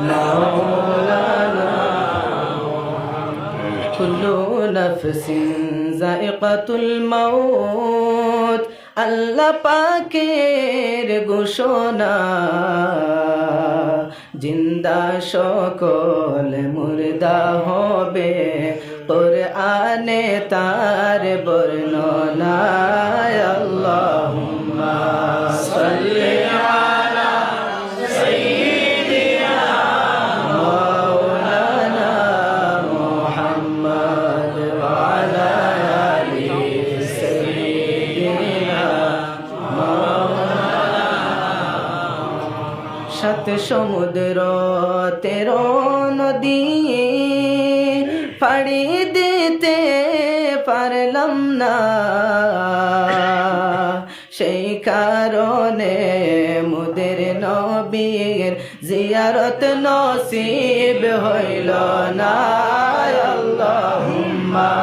مولانا كل نفس ذائقة الموت আল্লাহ পাকের ঘোষণা জিন্দা সকল মুর্দা হবে কোরআনে তার বর্ণনা দিতে পারলাম না। সেই কারণে মুদের নবীর জিয়ারত নসিব হইল না। আল্লাহুম্মা।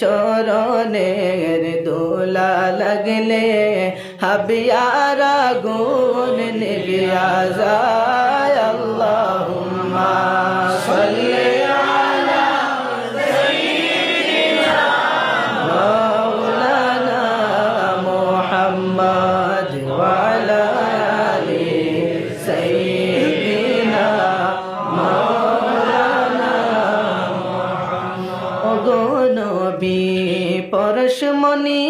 চরণের দোলা লাগলে হাবিয়ারা গুণ নিবিয়া যায় আল্লাহুম্মা সাল্লি পরশমণি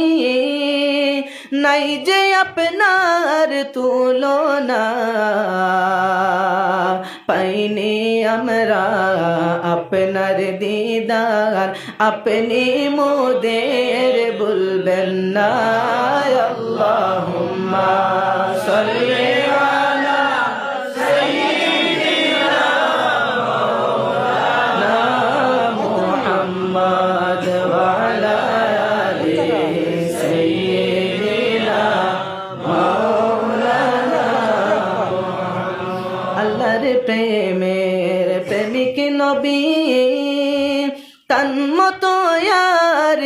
নাই যে আপনার তুলনা। পাইনি আমরা আপনার দিদার, আপনি মোদের বলবেন না। আল্লাহুম্মা সাল্লি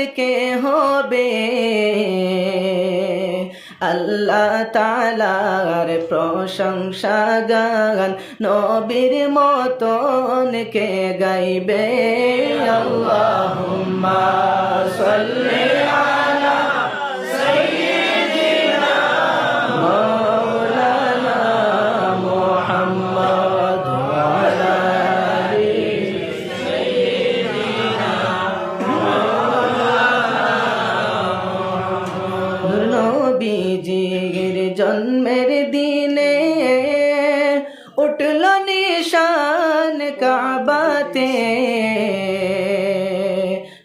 আর কে হবে? আল্লাহ তালার প্রশংসা গান নবীর মতন কে গাইবে? আল্লাহ সাল্লি আলা নবীজির জন্মের দিনে উঠল নিশান কাবাতে।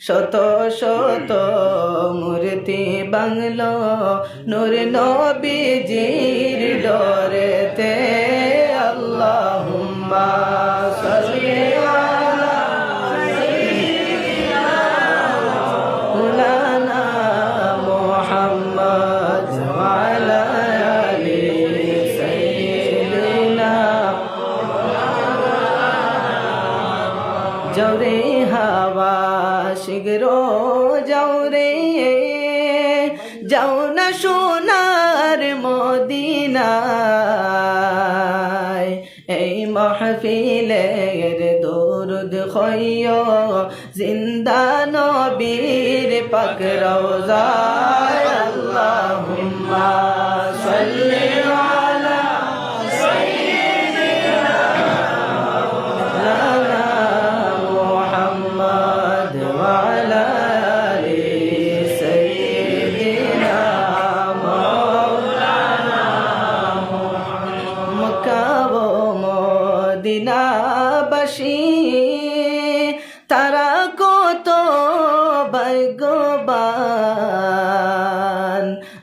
শত শত মূর্তি বাংলো নূর নবীজির ডরেতে মাহফিলের দরুদ খৈয়। জিন্দা নবীর পাক রওজায় আল্লাহুম্মা সাল্লি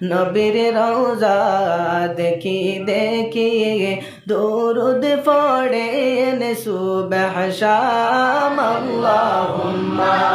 নবীর রওজা দেখি দেখি দরুদ পড়েন সুবহ শাম আল্লাহুম্মা।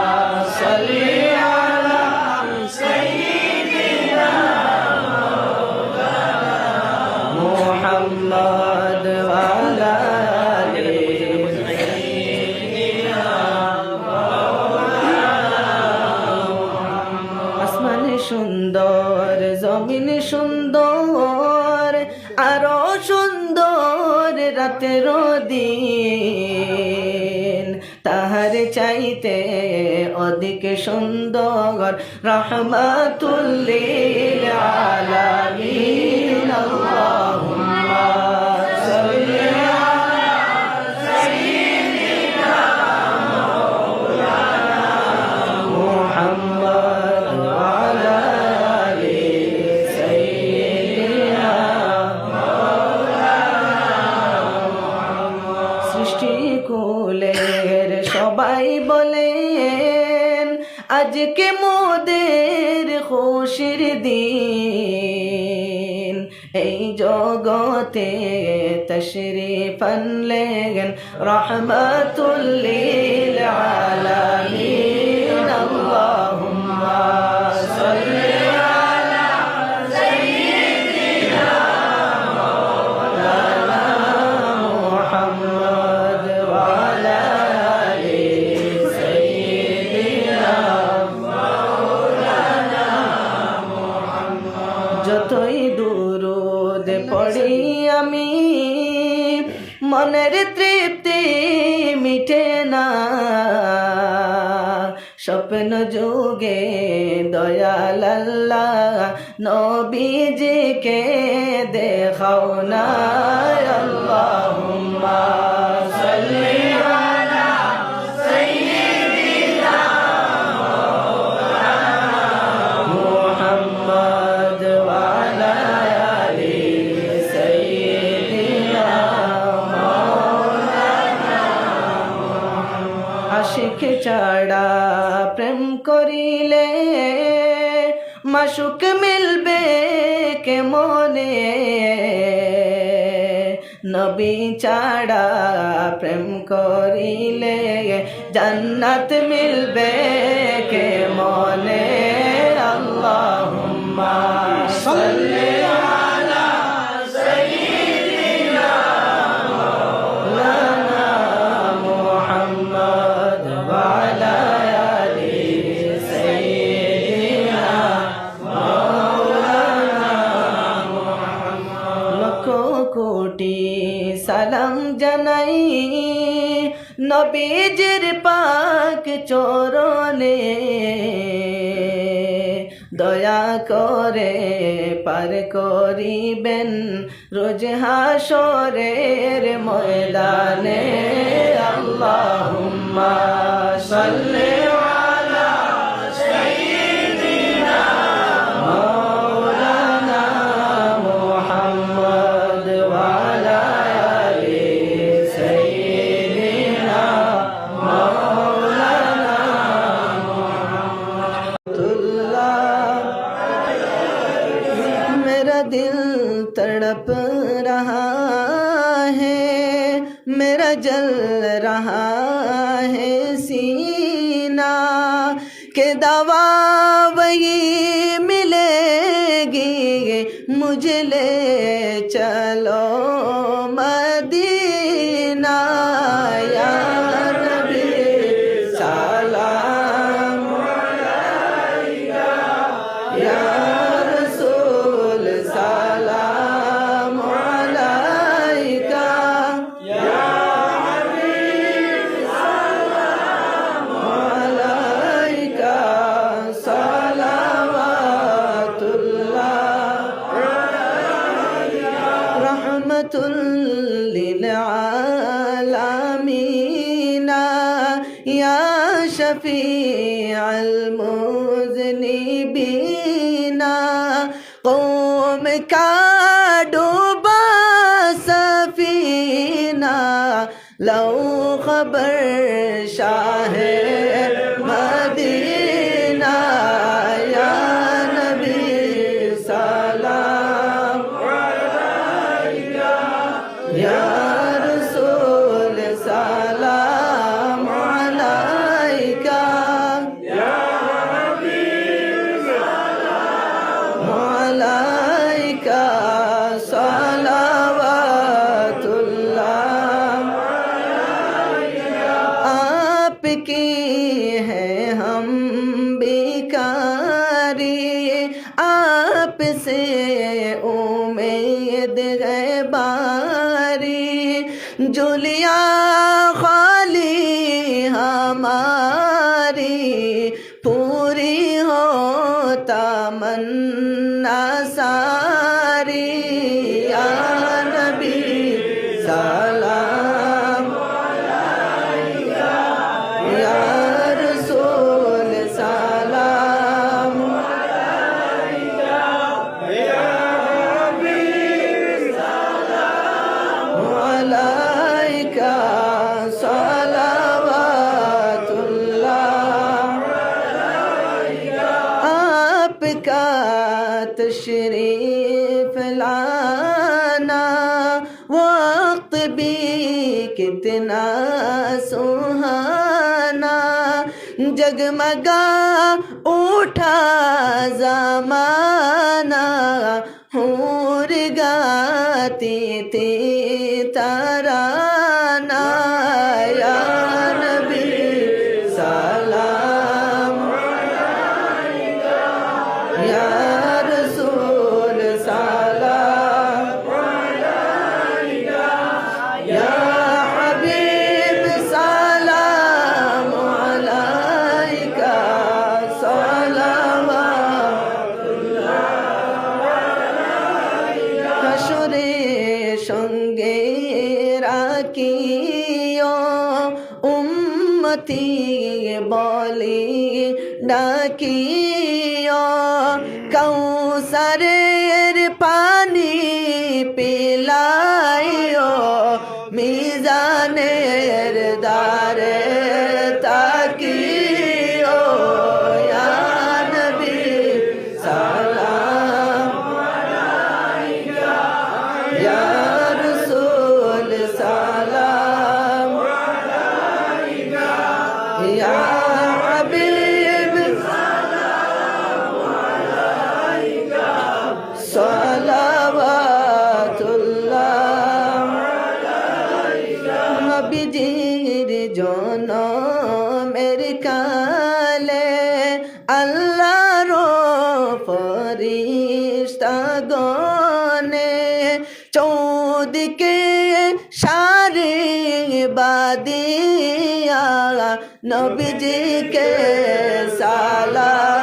দিন। তাহার চাইতে অধিক সুন্দর রহমাতুল্লিল আলামিন। আল্লাহুম্মা আজকে মোদের খুশির দিন। এই জগতে তশরিফ আনলেন রহমাতুল্লিল আলামিন। স্বপ্ন যুগে দয়াল্লাহ নবীজিকে দেখাও না। আল্লাহুম্মা সাল্লি আলা সাইয়্যিদিনা মাওলানা মুহাম্মদ ওয়া আলা আলি আশিক চাড়া করিলে মাসুক মিলবে কে মনে নবী ছাড়া প্রেম করিলে জান্নাত মিলবে কে মনে নবীজির পাক চরণে। দয়া করে পার করিবেন রোজ হাসরের ময়দানে। আল্লাহুম্মা সাল্লি जल रहा है सीना के दवा वही मिलेगी मुझे ले चलो मदीना लो खबर शाह तशरीफ लाना वक्त भी कितना सुहाना जगमगा उठा जमाना होर गाते थे तारा quem নবীজিকে সালা